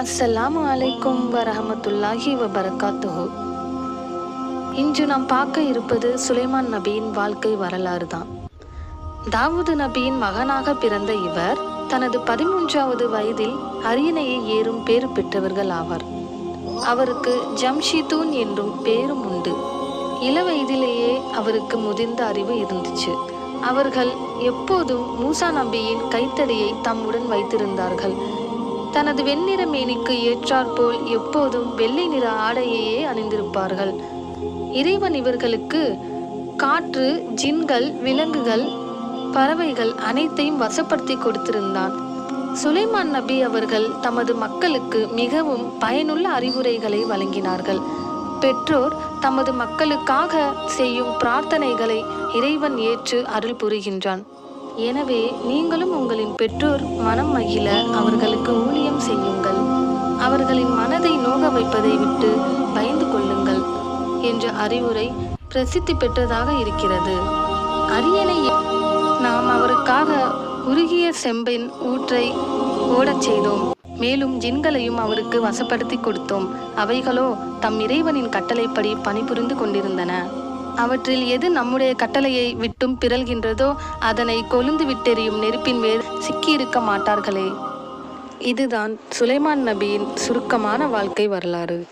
அஸ்ஸலாமு அலைக்கும் வரஹமத்துல்லாஹி வபரகாத்துஹு. இன்று நாம் பார்க்க இருப்பது சுலைமான் நபியின் வாழ்க்கை வரலாறு தான். தாவூது நபியின் மகனாக பிறந்த இவர் தனது பதிமூன்றாவது வயதில் அரியணையை ஏறும் பேறு பெற்றவர்கள் ஆவார். அவருக்கு ஜம்ஷிதூன் என்றும் பேரும் உண்டு. இள வயதிலேயே அவருக்கு முதிர்ந்த அறிவு இருந்துச்சு. அவர்கள் எப்போதும் மூசா நபியின் கைத்தடியை தம்முடன் வைத்திருந்தார்கள். தனது வெண்ணிற மேனிக்கு ஏற்றாற்போல் எப்போதும் வெள்ளை நிற ஆடையையே அணிந்திருப்பார்கள். இறைவன் இவர்களுக்கு காற்று ஜின்கள் விலங்குகள் பறவைகள் அனைத்தையும் வசப்படுத்தி கொடுத்திருந்தான். சுலைமான் நபி அவர்கள் தமது மக்களுக்கு மிகவும் பயனுள்ள அறிவுரைகளை வழங்கினார்கள். பெற்றோர் தமது மக்களுக்காக செய்யும் பிரார்த்தனைகளை இறைவன் ஏற்று அருள் புரிகின்றான். எனவே நீங்களும் உங்களின் பெற்றோர் மனம் மகிழ அவர்களுக்கு ஊழியம் செய்யுங்கள். அவர்களின் மனதை நோக வைப்பதை விட்டு பயந்து கொள்ளுங்கள் என்ற அறிவுரை பிரசித்தி பெற்றதாக இருக்கிறது. அரியணை நாம் அவருக்காக உருகிய செம்பின் ஊற்றை ஓடச் செய்தோம். மேலும் ஜின்களையும் அவருக்கு வசப்படுத்தி கொடுத்தோம். அவைகளோ தம் இறைவனின் கட்டளைப்படி பணிபுரிந்து கொண்டிருந்தன. அவற்றில் எது நம்முடைய கட்டளையை விட்டும் பிறல்கின்றதோ அதனை கொழுந்து விட்டெறியும் நெருப்பின் மேல் சிக்கியிருக்க மாட்டார்களே. இதுதான் சுலைமான் நபியின் சுருக்கமான வாழ்க்கை வரலாறு.